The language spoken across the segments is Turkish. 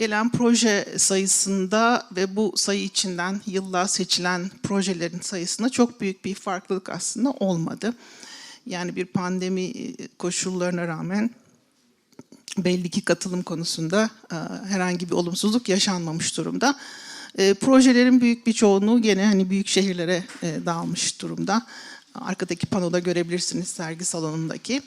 gelen proje sayısında ve bu sayı içinden yılla seçilen projelerin sayısında çok büyük bir farklılık aslında olmadı. Yani bir pandemi e, koşullarına rağmen belli ki katılım konusunda e, herhangi bir olumsuzluk yaşanmamış durumda. E, projelerin büyük bir çoğunluğu gene hani büyük şehirlere dağılmış durumda. Arkadaki panoda görebilirsiniz sergi salonundaki.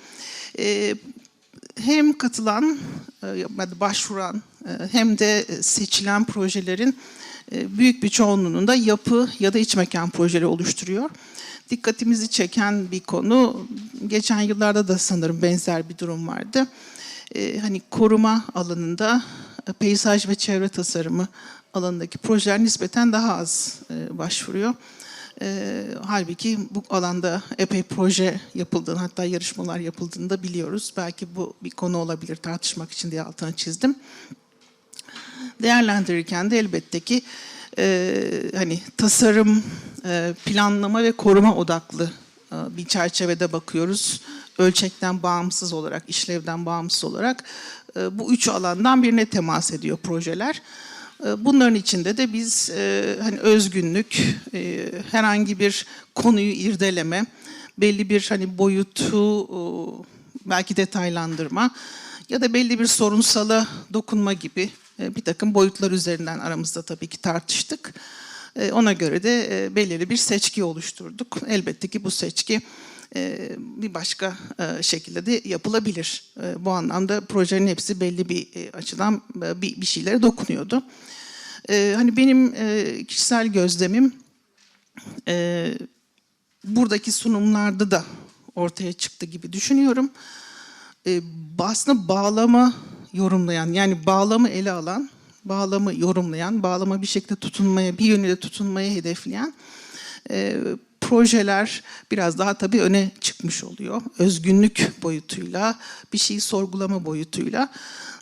E, hem katılan, e, başvuran e, hem de seçilen projelerin e, büyük bir çoğunluğunun da yapı ya da iç mekan projeleri oluşturuyor. Dikkatimizi çeken bir konu, geçen yıllarda da sanırım benzer bir durum vardı. E, Hani koruma alanında e, peyzaj ve çevre tasarımı alanındaki projeler nispeten daha az e, başvuruyor. E, halbuki bu alanda epey proje yapıldığını hatta yarışmalar yapıldığını da biliyoruz. Belki bu bir konu olabilir tartışmak için diye altını çizdim. Değerlendirirken de elbette ki e, hani tasarım, e, planlama ve koruma odaklı e, bir çerçevede bakıyoruz. Ölçekten bağımsız olarak, işlevden bağımsız olarak e, bu üç alandan birine temas ediyor projeler. E, Bunların içinde de biz e, hani özgünlük, e, herhangi bir konuyu irdeleme, belli bir hani boyutu belki detaylandırma ya da belli bir sorunsala dokunma gibi e, bir takım boyutlar üzerinden aramızda tabii ki tartıştık. Ona göre de belirli bir seçki oluşturduk. Elbette ki bu seçki bir başka e, şekilde de yapılabilir. E, Bu anlamda projenin hepsi belli bir e, açıdan e, bir şeylere dokunuyordu. E, Hani benim e, kişisel gözlemim e, buradaki sunumlarda da ortaya çıktı gibi düşünüyorum. E, aslında bağlama yorumlayan yani bağlamı ele alan, bağlamı yorumlayan, bağlama bir şekilde tutunmaya, bir yönüyle tutunmaya hedefleyen e, projeler biraz daha tabii öne çıkmış oluyor. Özgünlük boyutuyla, bir şeyi sorgulama boyutuyla.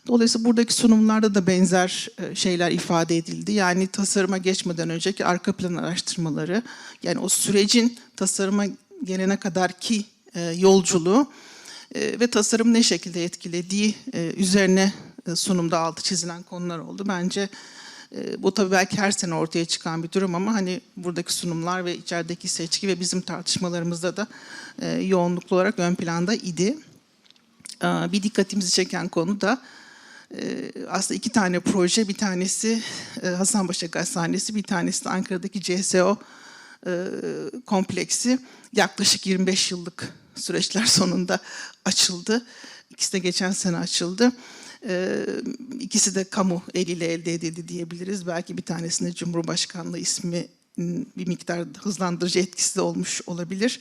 Dolayısıyla buradaki sunumlarda da benzer e, şeyler ifade edildi. Yani tasarıma geçmeden önceki arka plan araştırmaları, yani o sürecin tasarıma gelene kadarki e, yolculuğu e, ve tasarım ne şekilde etkilediği üzerine sunumda altı çizilen konular oldu. Bence e, bu tabii belki her sene ortaya çıkan bir durum ama hani buradaki sunumlar ve içerideki seçki ve bizim tartışmalarımızda da e, yoğunluklu olarak ön planda idi. E, Bir dikkatimizi çeken konu da e, aslında iki tane proje. Bir tanesi e, Hasanpaşa Gazhanesi, bir tanesi de Ankara'daki CSO e, kompleksi. Yaklaşık 25 yıllık süreçler sonunda açıldı. İkisi de geçen sene açıldı. Ee, ikisi de kamu eliyle elde edildi diyebiliriz. Belki bir tanesinde Cumhurbaşkanlığı ismi bir miktar hızlandırıcı etkisi de olmuş olabilir.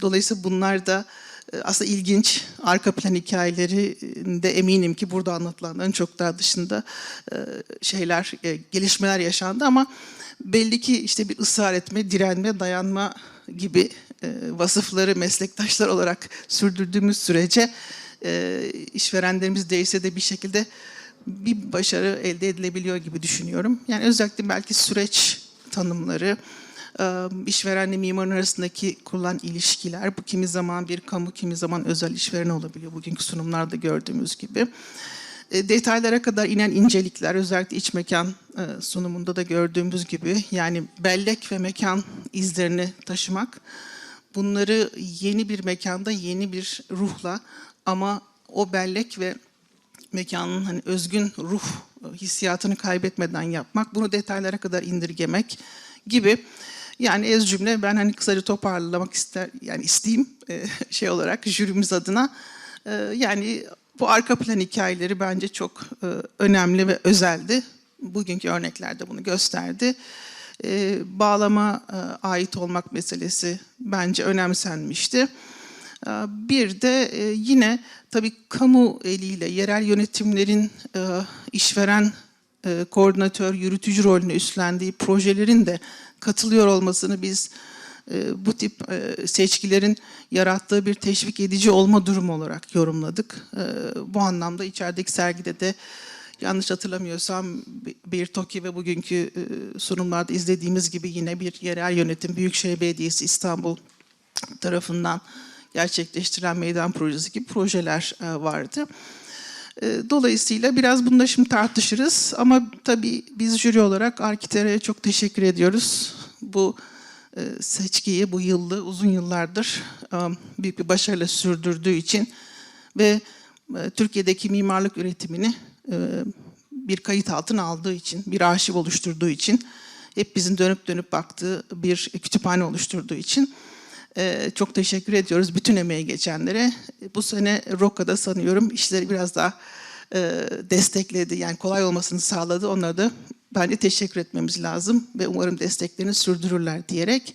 Dolayısıyla bunlar da e, aslında ilginç arka plan hikayeleri de eminim ki burada anlatılanların çok daha dışında şeyler, e, gelişmeler yaşandı ama belli ki işte bir ısrar etme, direnme, dayanma gibi vasıfları meslektaşlar olarak sürdürdüğümüz sürece e, işverenlerimiz değilse de bir şekilde bir başarı elde edilebiliyor gibi düşünüyorum. Yani özellikle belki süreç tanımları, e, işverenle mimarın arasındaki kurulan ilişkiler, bu kimi zaman bir kamu, kimi zaman özel işveren olabiliyor bugünkü sunumlarda gördüğümüz gibi. E, detaylara kadar inen incelikler, özellikle iç mekan e, sunumunda da gördüğümüz gibi, yani bellek ve mekan izlerini taşımak, bunları yeni bir mekanda yeni bir ruhla ama o bellek ve mekanın hani özgün ruh hissiyatını kaybetmeden yapmak, bunu detaylara kadar indirgemek gibi. Yani ez cümle ben hani kısaca toparlamak ister yani isteyeyim e, şey olarak jürimiz adına E, yani bu arka plan hikayeleri bence çok e, önemli ve özeldi. Bugünkü örneklerde bunu gösterdi. E, bağlama e, ait olmak meselesi bence önemsenmişti. Ee, Bir de e, yine tabii kamu eliyle yerel yönetimlerin e, işveren, e, koordinatör, yürütücü rolünü üstlendiği projelerin de katılıyor olmasını biz bu tip seçkilerin yarattığı bir teşvik edici olma durumu olarak yorumladık. Bu anlamda içerideki sergide de yanlış hatırlamıyorsam bir TOKİ ve bugünkü sunumlarda izlediğimiz gibi yine bir yerel yönetim Büyükşehir Belediyesi İstanbul tarafından gerçekleştirilen meydan projesi gibi projeler e, vardı. E, Dolayısıyla biraz bunda şimdi tartışırız ama tabii biz jüri olarak Arkiter'e çok teşekkür ediyoruz. Bu e, seçkiyi bu yıllı uzun yıllardır e, büyük bir başarıyla sürdürdüğü için ve e, Türkiye'deki mimarlık üretimini e, bir kayıt altına aldığı için, bir arşiv oluşturduğu için, hep bizim dönüp dönüp baktığı bir kütüphane oluşturduğu için e, çok teşekkür ediyoruz bütün emeği geçenlere. Bu sene Rokka'da sanıyorum işleri biraz daha e, destekledi. Yani kolay olmasını sağladı. Onlara da bence teşekkür etmemiz lazım ve umarım desteklerini sürdürürler diyerek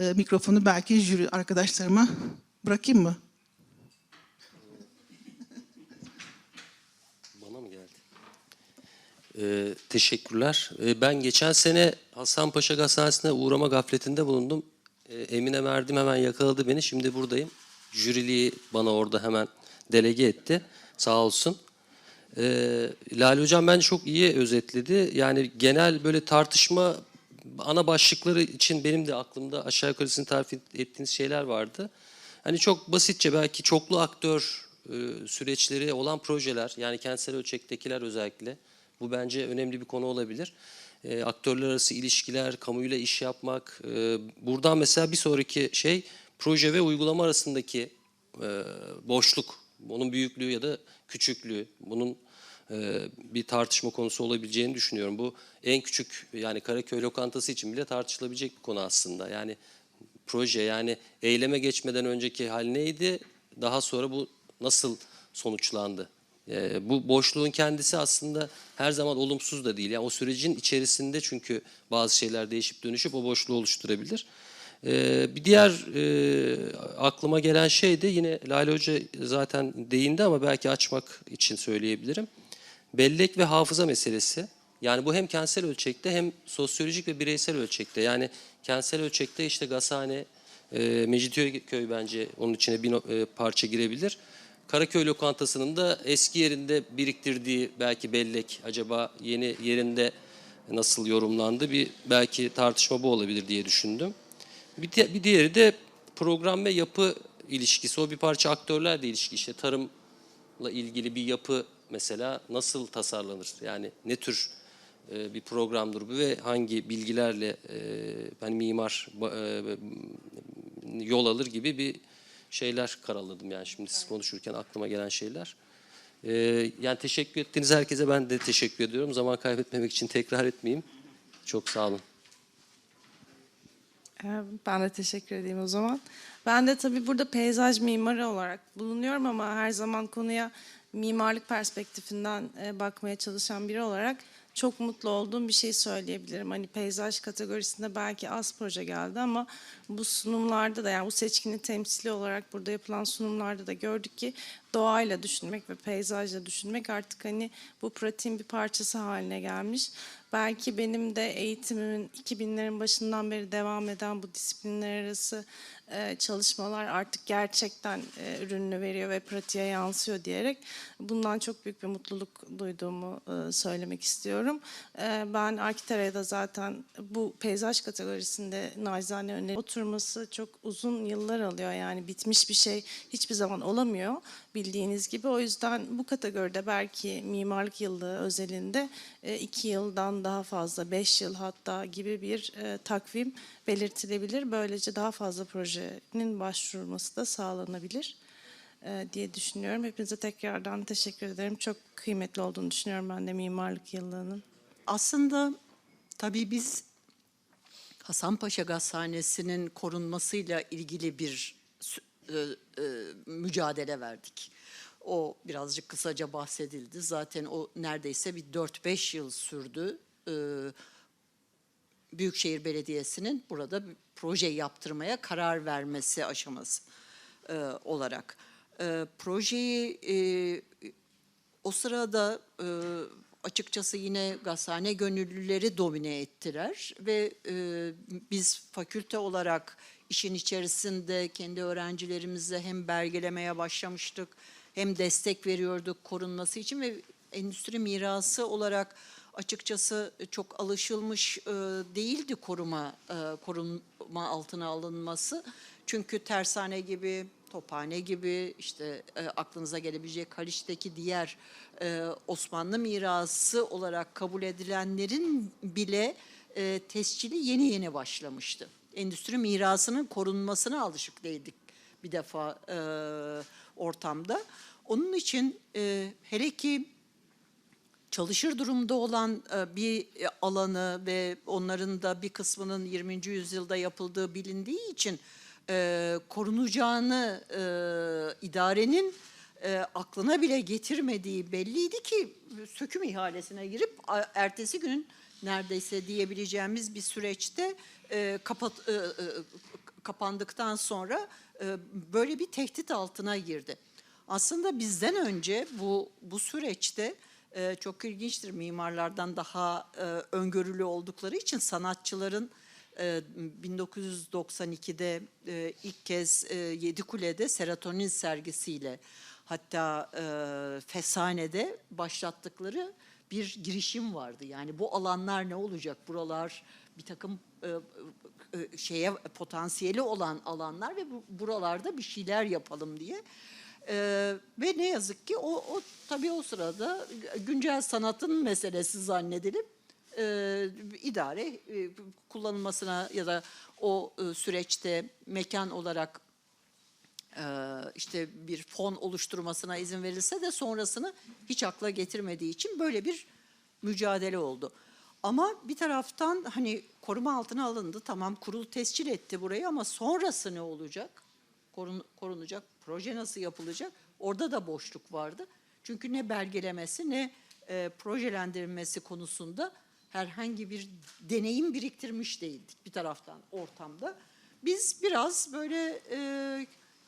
e, mikrofonu belki jüri arkadaşlarıma bırakayım mı? Bana mı geldi? Ee, teşekkürler. Ee, ben geçen sene Hasanpaşa Gazetesi'ne uğrama gafletinde bulundum. Ee, Emine Merdim hemen yakaladı beni. Şimdi buradayım. Jüriliği bana orada hemen delege etti. Sağ olsun. Ee, Lale Hocam bence çok iyi özetledi. Yani genel böyle tartışma ana başlıkları için benim de aklımda aşağı yukarısını tarif ettiğiniz şeyler vardı. Hani çok basitçe belki çoklu aktör e, süreçleri olan projeler yani kentsel ölçektekiler özellikle bu bence önemli bir konu olabilir. E, aktörler arası ilişkiler, kamuyla iş yapmak. e, buradan mesela bir sonraki şey proje ve uygulama arasındaki e, boşluk, onun büyüklüğü ya da küçüklüğü, bunun e, bir tartışma konusu olabileceğini düşünüyorum. Bu en küçük yani Karaköy lokantası için bile tartışılabilecek bir konu aslında. Yani proje yani eyleme geçmeden önceki hal neydi? Daha sonra bu nasıl sonuçlandı? Ee, bu boşluğun kendisi aslında her zaman olumsuz da değil. Yani o sürecin içerisinde çünkü bazı şeyler değişip dönüşüp o boşluğu oluşturabilir. Ee, bir diğer e, aklıma gelen şey de yine Lale Hoca zaten değindi ama belki açmak için söyleyebilirim. Bellek ve hafıza meselesi. Yani bu hem kentsel ölçekte hem sosyolojik ve bireysel ölçekte. Yani kentsel ölçekte işte Gazhane, e, Mecidiyeköy bence onun içine bir e, parça girebilir. Karaköy lokantasının da eski yerinde biriktirdiği belki bellek acaba yeni yerinde nasıl yorumlandı bir belki tartışma bu olabilir diye düşündüm. Bir, di- bir diğeri de program ve yapı ilişkisi. O bir parça aktörlerle ilişki işte tarımla ilgili bir yapı mesela nasıl tasarlanır? Yani ne tür e, bir programdır bu ve hangi bilgilerle e, hani mimar e, yol alır gibi bir şeyler karaladım yani şimdi siz konuşurken aklıma gelen şeyler. E, yani teşekkür ettiğiniz herkese ben de teşekkür ediyorum. Zaman kaybetmemek için tekrar etmeyeyim. Çok sağ olun. Ee, Ben de teşekkür edeyim o zaman. Ben de tabii burada peyzaj mimarı olarak bulunuyorum ama her zaman konuya mimarlık perspektifinden e, bakmaya çalışan biri olarak çok mutlu olduğum bir şey söyleyebilirim. Hani peyzaj kategorisinde belki az proje geldi ama bu sunumlarda da yani bu seçkinin temsili olarak burada yapılan sunumlarda da gördük ki doğayla düşünmek ve peyzajla düşünmek artık hani bu pratiğin bir parçası haline gelmiş. Belki benim de eğitimimin 2000'lerin başından beri devam eden bu disiplinler arası çalışmalar artık gerçekten e, ürününü veriyor ve pratiğe yansıyor diyerek bundan çok büyük bir mutluluk duyduğumu e, söylemek istiyorum. E, ben Arkitera'ya da zaten bu peyzaj kategorisinde nacizane öneri oturması çok uzun yıllar alıyor. Yani bitmiş bir şey hiçbir zaman olamıyor bildiğiniz gibi. O yüzden bu kategoride belki mimarlık yıllığı özelinde e, iki yıldan daha fazla, beş yıl hatta gibi bir e, takvim belirtilebilir. Böylece daha fazla projenin başvurulması da sağlanabilir e, diye düşünüyorum. Hepinize tekrardan teşekkür ederim. Çok kıymetli olduğunu düşünüyorum ben de mimarlık yıllığının. Aslında tabii biz Hasanpaşa Gazhanesi'nin korunmasıyla ilgili bir e, e, mücadele verdik. O birazcık kısaca bahsedildi. Zaten o neredeyse bir 4-5 yıl sürdü. E, Büyükşehir Belediyesi'nin burada bir proje yaptırmaya karar vermesi aşaması e, olarak. E, projeyi e, o sırada e, açıkçası yine gazhane gönüllüleri domine ettiler ve e, biz fakülte olarak işin içerisinde kendi öğrencilerimizle hem belgelemeye başlamıştık hem destek veriyorduk korunması için ve endüstri mirası olarak açıkçası çok alışılmış e, değildi koruma e, korunma altına alınması. Çünkü tersane gibi Tophane gibi işte e, aklınıza gelebilecek Haliç'teki diğer e, Osmanlı mirası olarak kabul edilenlerin bile e, tescili yeni yeni başlamıştı. Endüstri mirasının korunmasına alışık değildik bir defa e, ortamda. Onun için e, hele ki çalışır durumda olan e, bir e, alanı ve onların da bir kısmının 20. yüzyılda yapıldığı bilindiği için e, korunacağını idarenin aklına bile getirmediği belliydi ki söküm ihalesine girip ertesi gün neredeyse diyebileceğimiz bir süreçte kapat, kapandıktan sonra böyle bir tehdit altına girdi. Aslında bizden önce bu bu süreçte e, çok ilginçtir mimarlardan daha e, öngörülü oldukları için sanatçıların e, 1992'de e, ilk kez e, Yedikule'de serotonin sergisiyle hatta e, Fesane'de başlattıkları bir girişim vardı. Yani bu alanlar ne olacak? Buralar bir takım e, e, şeye potansiyeli olan alanlar ve bu, buralarda bir şeyler yapalım diye. Ee, ve ne yazık ki o, o tabii o sırada güncel sanatın meselesi zannedilip e, idare e, kullanılmasına ya da o e, süreçte mekan olarak e, işte bir fon oluşturmasına izin verilse de sonrasını hiç akla getirmediği için böyle bir mücadele oldu. Ama bir taraftan hani koruma altına alındı tamam kurul tescil etti burayı ama sonrası ne olacak? Korun, korunacak, proje nasıl yapılacak? Orada da boşluk vardı. Çünkü ne belgelemesi ne e, projelendirilmesi konusunda herhangi bir deneyim biriktirmiş değildik bir taraftan ortamda. Biz biraz böyle e,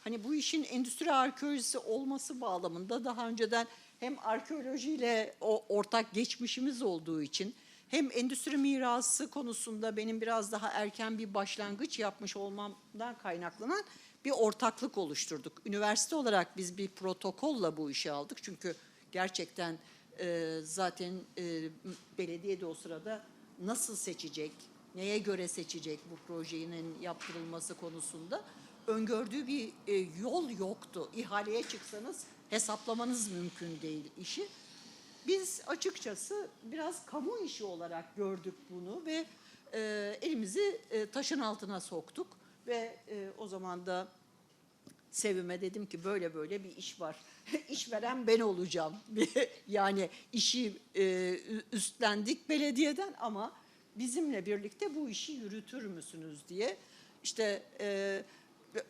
hani bu işin endüstri arkeolojisi olması bağlamında daha önceden hem arkeolojiyle o ortak geçmişimiz olduğu için hem endüstri mirası konusunda benim biraz daha erken bir başlangıç yapmış olmamdan kaynaklanan bir ortaklık oluşturduk. Üniversite olarak biz bir protokolla bu işi aldık. Çünkü gerçekten e, zaten e, belediye de o sırada nasıl seçecek, neye göre seçecek bu projenin yaptırılması konusunda öngördüğü bir e, yol yoktu. İhaleye çıksanız hesaplamanız mümkün değil işi. Biz açıkçası biraz kamu işi olarak gördük bunu ve e, elimizi e, taşın altına soktuk ve e, o zaman da Sevim'e dedim ki böyle böyle bir iş var. İşveren ben olacağım. yani işi e, üstlendik belediyeden ama bizimle birlikte bu işi yürütür müsünüz diye. İşte e,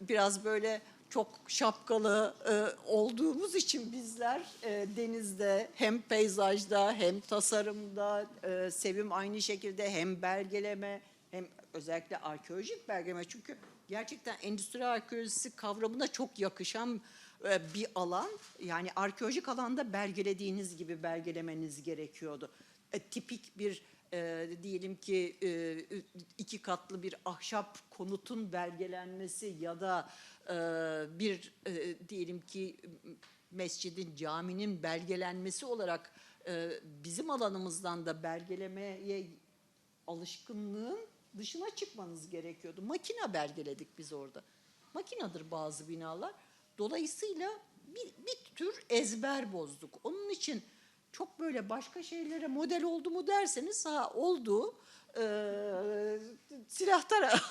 biraz böyle çok şapkalı e, olduğumuz için bizler e, denizde hem peyzajda hem tasarımda e, Sevim aynı şekilde hem belgeleme hem özellikle arkeolojik belgeleme çünkü gerçekten endüstri arkeolojisi kavramına çok yakışan e, bir alan. Yani arkeolojik alanda belgelediğiniz gibi belgelemeniz gerekiyordu. E, tipik bir e, diyelim ki e, iki katlı bir ahşap konutun belgelenmesi ya da e, bir e, diyelim ki mescidin, caminin belgelenmesi olarak e, bizim alanımızdan da belgelemeye alışkınlığın dışına çıkmanız gerekiyordu. Makina belgeledik biz orada. Makinadır bazı binalar. Dolayısıyla bir, bir tür ezber bozduk. Onun için çok böyle başka şeylere model oldu mu derseniz ha oldu. Ee, silahtar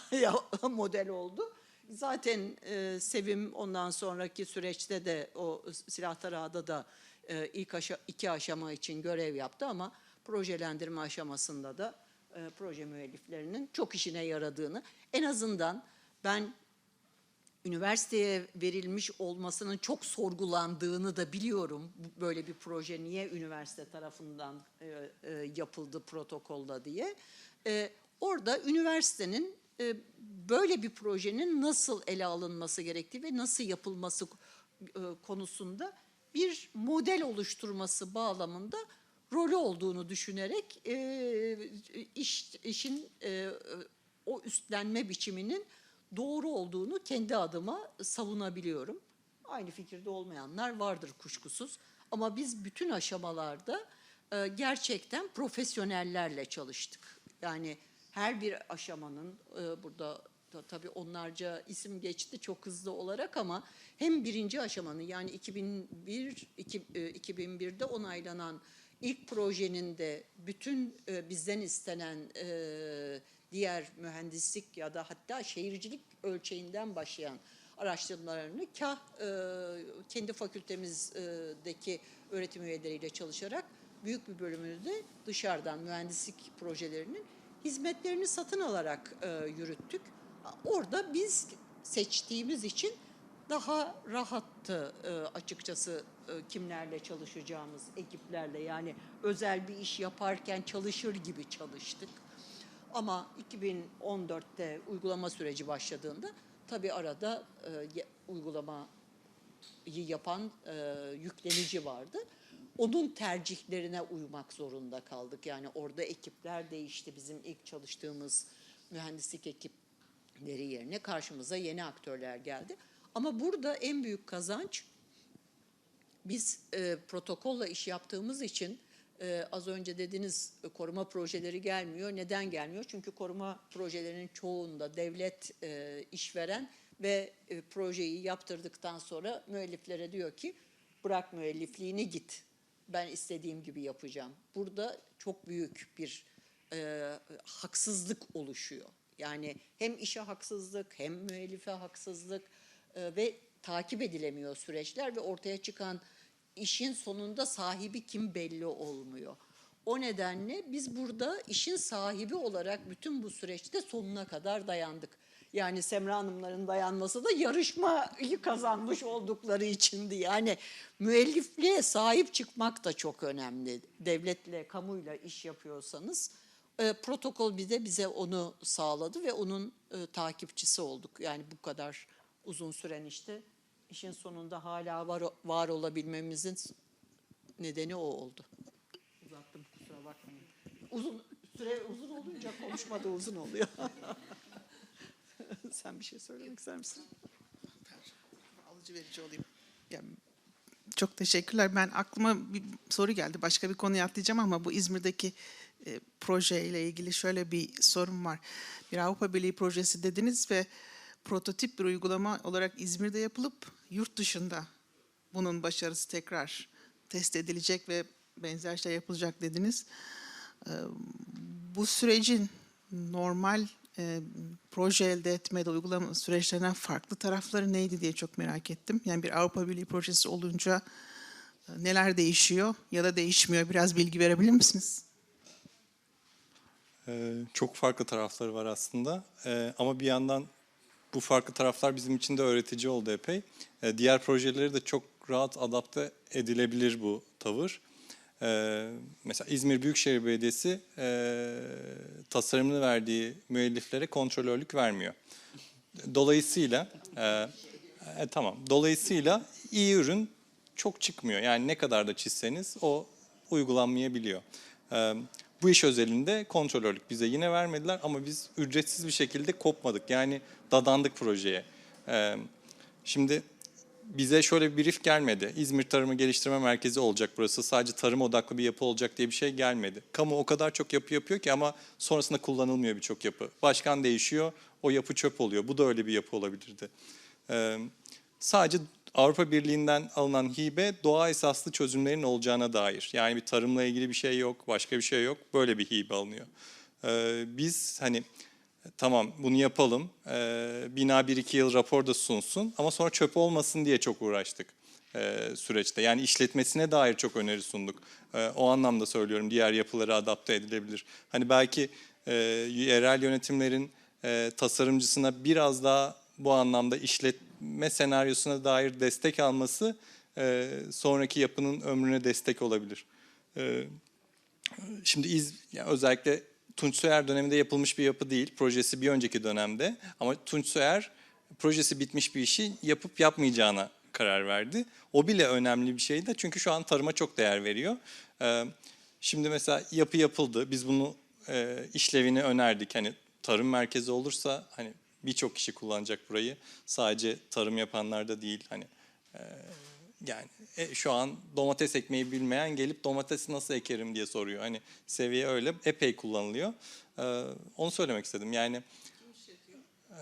model oldu. Zaten e, Sevim ondan sonraki süreçte de o silah tarahada da e, ilk aşa, iki aşama için görev yaptı ama projelendirme aşamasında da e, proje müelliflerinin çok işine yaradığını en azından ben üniversiteye verilmiş olmasının çok sorgulandığını da biliyorum. Böyle bir proje niye üniversite tarafından e, e, yapıldı protokolla diye. E, orada üniversitenin e, böyle bir projenin nasıl ele alınması gerektiği ve nasıl yapılması e, konusunda bir model oluşturması bağlamında rolü olduğunu düşünerek e, iş, işin e, o üstlenme biçiminin doğru olduğunu kendi adıma savunabiliyorum. Aynı fikirde olmayanlar vardır kuşkusuz. Ama biz bütün aşamalarda e, gerçekten profesyonellerle çalıştık. Yani her bir aşamanın e, burada ta- tabii onlarca isim geçti çok hızlı olarak ama hem birinci aşamanın yani 2001 iki- e, 2001'de onaylanan ilk projenin de bütün e, bizden istenen e, diğer mühendislik ya da hatta şehircilik ölçeğinden başlayan araştırmalarını kah e, kendi fakültemizdeki öğretim üyeleriyle çalışarak büyük bir bölümünü de dışarıdan mühendislik projelerinin hizmetlerini satın alarak e, yürüttük. Orada biz seçtiğimiz için daha rahattı e, açıkçası kimlerle çalışacağımız ekiplerle yani özel bir iş yaparken çalışır gibi çalıştık. Ama 2014'te uygulama süreci başladığında tabii arada e, uygulamayı yapan e, yüklenici vardı. Onun tercihlerine uymak zorunda kaldık. Yani orada ekipler değişti. Bizim ilk çalıştığımız mühendislik ekipleri yerine karşımıza yeni aktörler geldi. Ama burada en büyük kazanç biz e, protokolla iş yaptığımız için e, az önce dediniz e, koruma projeleri gelmiyor. Neden gelmiyor? Çünkü koruma projelerinin çoğunda devlet e, işveren ve e, projeyi yaptırdıktan sonra müelliflere diyor ki bırak müellifliğini git. Ben istediğim gibi yapacağım. Burada çok büyük bir e, haksızlık oluşuyor. Yani hem işe haksızlık hem müellife haksızlık e, ve takip edilemiyor süreçler ve ortaya çıkan işin sonunda sahibi kim belli olmuyor. O nedenle biz burada işin sahibi olarak bütün bu süreçte sonuna kadar dayandık. Yani Semra Hanımların dayanması da yarışmayı kazanmış oldukları içindi. Yani müellifliğe sahip çıkmak da çok önemli. Devletle, kamuyla iş yapıyorsanız e, protokol bir de bize onu sağladı ve onun e, takipçisi olduk. Yani bu kadar uzun süren işte işin sonunda hala var, var olabilmemizin nedeni o oldu. Uzattım kusura bakmayın. Uzun süre uzun olunca konuşma da uzun oluyor. Sen bir şey söylemek ister misin? alıcı verici olayım. Yani çok teşekkürler. Ben aklıma bir soru geldi. Başka bir konuya atlayacağım ama bu İzmir'deki e, projeyle ilgili şöyle bir sorun var. Bir Avrupa Birliği projesi dediniz ve prototip bir uygulama olarak İzmir'de yapılıp yurt dışında bunun başarısı tekrar test edilecek ve benzer şey yapılacak dediniz. Ee, bu sürecin normal e, proje elde etmede uygulama süreçlerinden farklı tarafları neydi diye çok merak ettim. Yani bir Avrupa Birliği projesi olunca e, neler değişiyor ya da değişmiyor? Biraz bilgi verebilir misiniz? Ee, çok farklı tarafları var aslında. Ee, ama bir yandan bu farklı taraflar bizim için de öğretici oldu epey. Ee, diğer projeleri de çok rahat adapte edilebilir bu tavır. Ee, mesela İzmir Büyükşehir Belediyesi e, tasarımını verdiği müelliflere kontrolörlük vermiyor. Dolayısıyla e, e, tamam. Dolayısıyla iyi ürün çok çıkmıyor. Yani ne kadar da çizseniz o uygulanmayabiliyor. E, bu iş özelinde kontrolörlük bize yine vermediler ama biz ücretsiz bir şekilde kopmadık. Yani dadandık projeye. E, şimdi bize şöyle bir brief gelmedi. İzmir Tarımı Geliştirme Merkezi olacak burası. Sadece tarım odaklı bir yapı olacak diye bir şey gelmedi. Kamu o kadar çok yapı yapıyor ki ama sonrasında kullanılmıyor birçok yapı. Başkan değişiyor, o yapı çöp oluyor. Bu da öyle bir yapı olabilirdi. Ee, sadece Avrupa Birliği'nden alınan hibe doğa esaslı çözümlerin olacağına dair. Yani bir tarımla ilgili bir şey yok, başka bir şey yok. Böyle bir hibe alınıyor. Ee, biz hani tamam bunu yapalım. Ee, bina bir iki yıl rapor da sunsun ama sonra çöp olmasın diye çok uğraştık e, süreçte. Yani işletmesine dair çok öneri sunduk. E, o anlamda söylüyorum diğer yapılara adapte edilebilir. Hani belki e, yerel yönetimlerin e, tasarımcısına biraz daha bu anlamda işletme senaryosuna dair destek alması e, sonraki yapının ömrüne destek olabilir. E, Şimdi iz, yani özellikle Tunç Soyer döneminde yapılmış bir yapı değil. Projesi bir önceki dönemde. Ama Tunç Soyer projesi bitmiş bir işi yapıp yapmayacağına karar verdi. O bile önemli bir şeydi. Çünkü şu an tarıma çok değer veriyor. Ee, şimdi mesela yapı yapıldı. Biz bunu e, işlevini önerdik. Hani tarım merkezi olursa hani birçok kişi kullanacak burayı. Sadece tarım yapanlar da değil. Hani yani e, şu an domates ekmeyi bilmeyen gelip domatesi nasıl ekerim diye soruyor. Hani seviye öyle epey kullanılıyor. Ee, onu söylemek istedim. Yani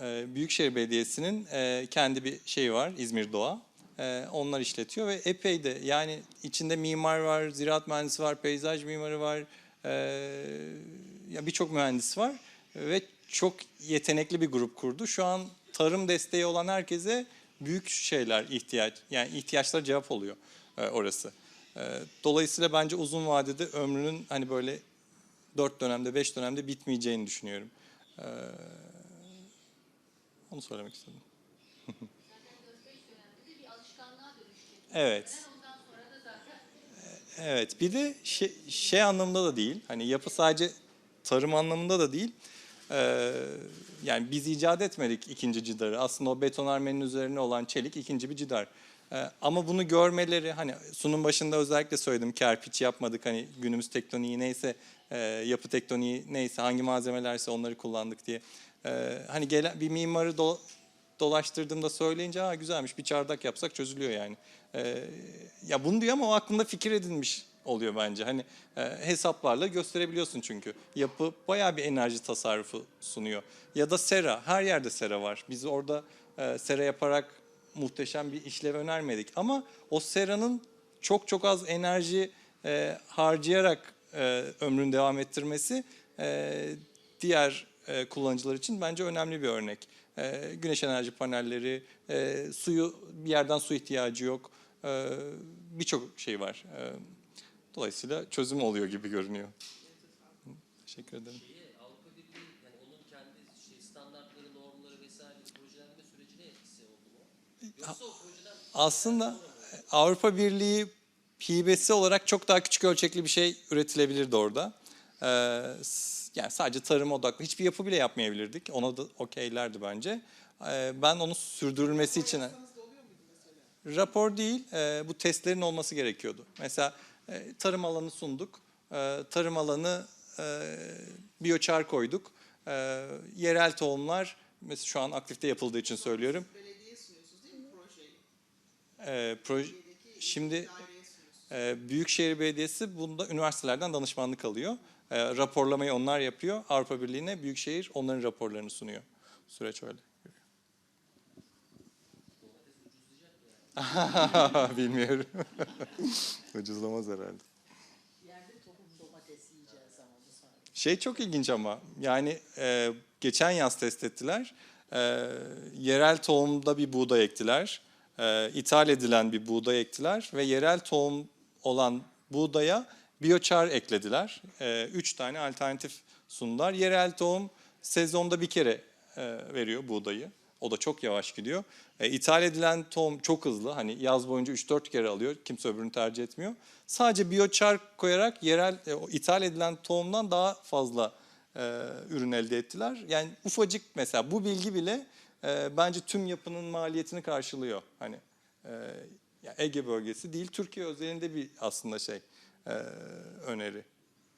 e, Büyükşehir Belediyesi'nin e, kendi bir şeyi var İzmir Doğa. E, onlar işletiyor ve epey de yani içinde mimar var, ziraat mühendisi var, peyzaj mimarı var, e, ya birçok mühendis var ve çok yetenekli bir grup kurdu. Şu an tarım desteği olan herkese büyük şeyler ihtiyaç yani ihtiyaçlara cevap oluyor e, orası. E, dolayısıyla bence uzun vadede ömrünün hani böyle dört dönemde, beş dönemde bitmeyeceğini düşünüyorum. E, onu söylemek istedim. Evet. Evet. Bir de şey, şey anlamında da değil. Hani yapı sadece tarım anlamında da değil. Ee, yani biz icat etmedik ikinci cidarı. Aslında o betonarmenin üzerine olan çelik ikinci bir cidar. Ee, ama bunu görmeleri hani sunum başında özellikle söyledim kerpiç yapmadık. Hani günümüz tektoniği neyse e, yapı tektoniği neyse hangi malzemelerse onları kullandık diye. Ee, hani gelen bir mimarı do- dolaştırdığımda söyleyince ha güzelmiş bir çardak yapsak çözülüyor yani. Ee, ya bunu diyor ama o aklında fikir edinmiş oluyor bence. Hani e, hesaplarla gösterebiliyorsun çünkü. Yapı bayağı bir enerji tasarrufu sunuyor. Ya da sera, her yerde sera var. Biz orada e, sera yaparak muhteşem bir işlev önermedik. Ama o seranın çok çok az enerji e, harcayarak e, ömrünü devam ettirmesi e, diğer e, kullanıcılar için bence önemli bir örnek. E, güneş enerji panelleri, e, suyu bir yerden su ihtiyacı yok. E, Birçok şey var. E, dolayısıyla çözüm oluyor gibi görünüyor. Teşekkür ederim. Avrupa Birliği yani onun kendi şey, standartları, normları vesaire projelenme sürecine etkisi oldu mu? Yoksa o projeden Aslında Avrupa Birliği hibesi olarak çok daha küçük ölçekli bir şey üretilebilirdi orada. Ee, yani sadece tarım odaklı. Hiçbir yapı bile yapmayabilirdik. Ona da okeylerdi bence. Ee, ben onun sürdürülmesi için... Rapor değil, e, bu testlerin olması gerekiyordu. Mesela e, tarım alanı sunduk. E, tarım alanı e, biyoçar koyduk. E, yerel tohumlar, mesela şu an aktifte yapıldığı için söylüyorum. Belediye sunuyorsunuz değil mi projeyi? E, proje, şimdi e, Büyükşehir Belediyesi bunda üniversitelerden danışmanlık alıyor. E, raporlamayı onlar yapıyor. Avrupa Birliği'ne Büyükşehir onların raporlarını sunuyor. Süreç öyle. Bilmiyorum. Ucuzlamaz herhalde. Şey çok ilginç ama yani e, geçen yaz test ettiler. E, yerel tohumda bir buğday ektiler. E, ithal edilen bir buğday ektiler ve yerel tohum olan buğdaya biyoçar eklediler. E, üç tane alternatif sundular. Yerel tohum sezonda bir kere e, veriyor buğdayı. O da çok yavaş gidiyor. E, ithal edilen tohum çok hızlı. Hani yaz boyunca 3-4 kere alıyor. Kimse öbürünü tercih etmiyor. Sadece biyoçar koyarak yerel e, ithal edilen tohumdan daha fazla e, ürün elde ettiler. Yani ufacık mesela bu bilgi bile e, bence tüm yapının maliyetini karşılıyor. Hani e, Ege bölgesi değil Türkiye özelinde bir aslında şey e, öneri.